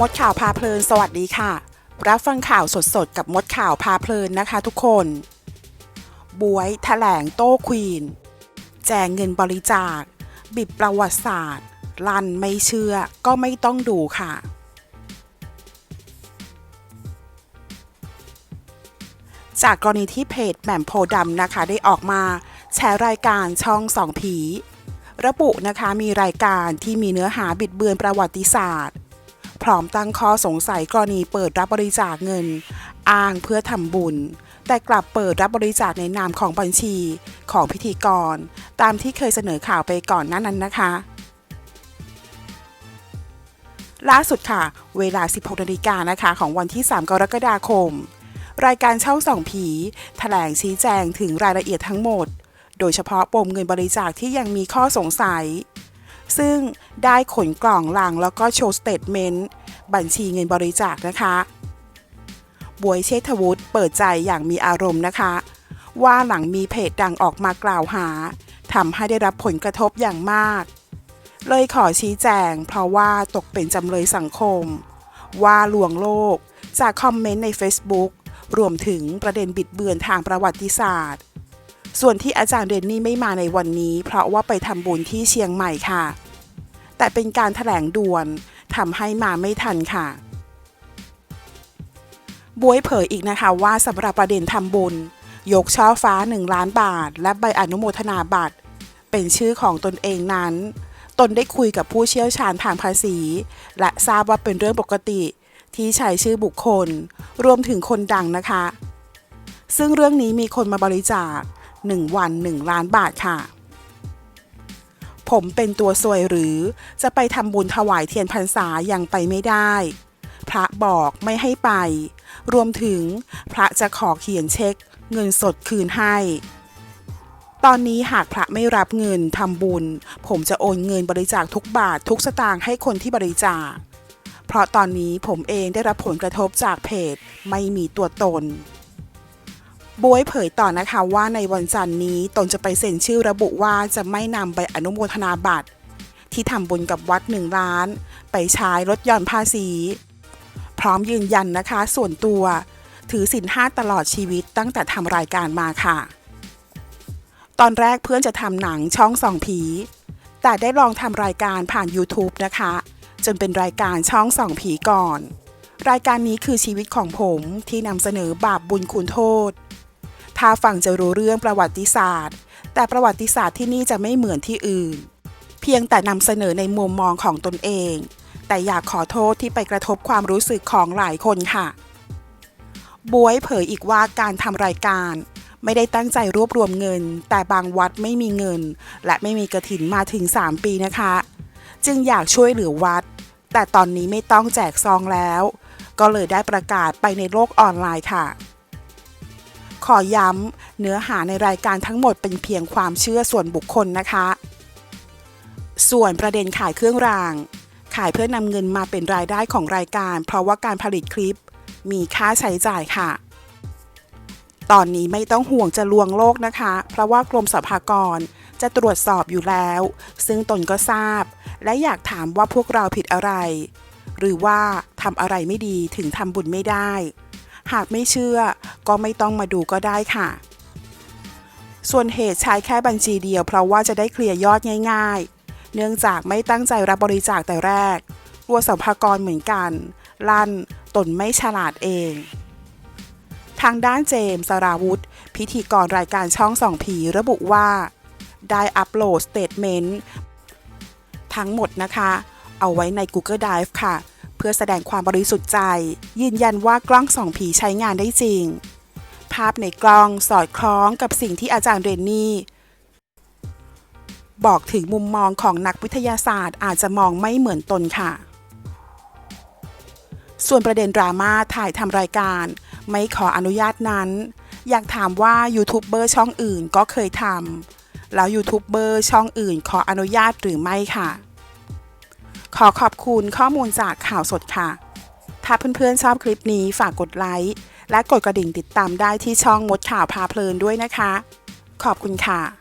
มดข่าวพาเพลินสวัสดีค่ะ รับฟังข่าวสดๆ กับมดข่าวพาเพลินนะคะทุกคน บวยแถลงโต้ควีน แจงเงินบริจาค บิดประวัติศาสตร์ ลันไม่เชื่อก็ไม่ต้องดูค่ะ จากกรณีที่เพจแหม่มโพดำนะคะได้ออกมาแชร์รายการช่องสองผี ระบุนะคะมีรายการที่มีเนื้อหาบิดเบือนประวัติศาสตร์ พร้อมตั้งข้อสงสัยกรณีเปิดรับบริจาคเงิน อ้างเพื่อทำบุญ แต่กลับเปิดรับบริจาคในนามของบัญชีของพิธีกร ตามที่เคยเสนอข่าวไปก่อนหน้านั้นนะคะล่าสุดค่ะ เวลา 16นาฬิกานะคะ ของวันที่ 3 กรกฎาคม รายการเช่องส่องผีแถลงชี้แจงถึงรายละเอียดทั้งหมด โดยเฉพาะปมเงินบริจาคที่ยังมีข้อสงสัย ซึ่งได้ขนกล่องลังแล้วก็โชว์สเตทเมนต์บัญชีเงินบริจาคนะคะบวยเชษฐวุฒิเปิดใจอย่างมีอารมณ์นะคะ ว่าหลังมีเพจดังออกมากล่าวหาทำให้ได้รับผลกระทบอย่างมาก เลยขอชี้แจงเพราะว่าตกเป็นจำเลยสังคม ว่าลวงโลกจากคอมเมนต์ใน Facebook รวมถึงประเด็นบิดเบือนทางประวัติศาสตร์ ส่วนที่อาจารย์เรนนี่ไม่มาในวันนี้ เพราะว่าไปทำบุญที่เชียงใหม่ค่ะ แต่เป็นการถแถลงด่วนทำให้มาไม่ทันค่ะบวยเผยอีกนะคะว่าสำหรับประเด็นทำบุญ ยกช่อฟ้า 1 ล้านบาท และใบอนุโมทนาบัตร เป็นชื่อของตนเองนั้น ตนได้คุยกับผู้เชี่ยวชาญทางภาษี และทราบว่าเป็นเรื่องปกติที่ใช้ชื่อบุคคล รวมถึงคนดังนะคะ ซึ่งเรื่องนี้มีคนมาบริจาค 1 วัน 1 ล้านบาทค่ะ ผมเป็นตัวซวยหรือจะไปทำบุญถวายเทียนพรรษายังไปไม่ได้ พระบอกไม่ให้ไป รวมถึงพระจะขอเขียนเช็ค เงินสดคืนให้ ตอนนี้หากพระไม่รับเงินทำบุญ ผมจะโอนเงินบริจาคทุกบาททุกสตางค์ให้คนที่บริจาค เพราะตอนนี้ผมเองได้รับผลกระทบจากเพจไม่มีตัวตน บวยเผยต่อนะคะว่าในวันจันทร์นี้ตนจะไปเซ็นชื่อระบุว่าจะไม่นำใบอนุโมทนาบัตร ที่ทำบุญกับวัดหนึ่งล้าน ไปใช้ลดหย่อนภาษี พร้อมยืนยันนะคะส่วนตัว ถือสินห้าตลอดชีวิตตั้งแต่ทำรายการมาค่ะ ตอนแรกเพื่อนจะทำหนังช่องส่องผี แต่ได้ลองทำรายการผ่าน YouTube นะคะ จนเป็นรายการช่องส่องผีก่อน รายการนี้คือชีวิตของผมที่นำเสนอบาปบุญคุณโทษ ถ้าฟังจะรู้เรื่องประวัติศาสตร์ แต่ประวัติศาสตร์ที่นี่จะไม่เหมือนที่อื่น เพียงแต่นำเสนอในมุมมองของตนเอง แต่อยากขอโทษที่ไปกระทบความรู้สึกของหลายคนค่ะบวยเผยอีกว่าการทำรายการ ไม่ได้ตั้งใจรวบรวมเงิน แต่บางวัดไม่มีเงิน และไม่มีกระถินมาถึง 3 ปีนะคะ จึงอยากช่วยเหลือวัด แต่ตอนนี้ไม่ต้องแจกซองแล้ว ก็เลยได้ประกาศไปในโลกออนไลน์ค่ะ ขอย้ำเนื้อหาในรายการทั้งหมดเป็นเพียงความเชื่อส่วนบุคคลนะคะ ส่วนประเด็นขายเครื่องราง ขายเพื่อนำเงินมาเป็นรายได้ของรายการ เพราะว่าการผลิตคลิป มีค่าใช้จ่ายค่ะ ตอนนี้ไม่ต้องห่วงจะลวงโลกนะคะ เพราะว่ากรมสรรพากรจะตรวจสอบอยู่แล้ว ซึ่งตนก็ทราบ และอยากถามว่าพวกเราผิดอะไร หรือว่าทำอะไรไม่ดีถึงทำบุญไม่ได้ หากไม่เชื่อก็ไม่ต้องมาดูก็ได้ค่ะ ส่วนเหตุใช้แค่บัญชีเดียวเพราะว่าจะได้เคลียร์ยอดง่าย ๆ เนื่องจากไม่ตั้งใจรับบริจาคแต่แรกกลัวสัมภากรเหมือนกัน ลั่นตนไม่ฉลาดเอง ทางด้านเจมส์สราวุธ พิธีกรรายการช่องส่องผีระบุว่า ได้อัปโหลดสเตทเมนต์ทั้งหมดนะคะ เอาไว้ใน Google Drive ค่ะ เพื่อแสดงความบริสุทธิ์ใจ ยืนยันว่ากล้องสองผีใช้งานได้จริง ภาพในกล้องสอดคล้องกับสิ่งที่อาจารย์เรนนี่ บอกถึงมุมมองของนักวิทยาศาสตร์อาจจะมองไม่เหมือนตนค่ะ ส่วนประเด็นดราม่าถ่ายทำรายการ ไม่ขออนุญาตนั้น อยากถามว่ายูทูบเบอร์ช่องอื่นก็เคยทำแล้วยูทูบเบอร์ช่องอื่นขออนุญาตหรือไม่ค่ะ ขอขอบคุณข้อมูลจากข่าวสดค่ะ ถ้าเพื่อนๆชอบคลิปนี้ฝากกดไลค์และกดกระดิ่งติดตามได้ที่ช่องมดข่าวพาเพลินด้วยนะคะ ขอบคุณค่ะ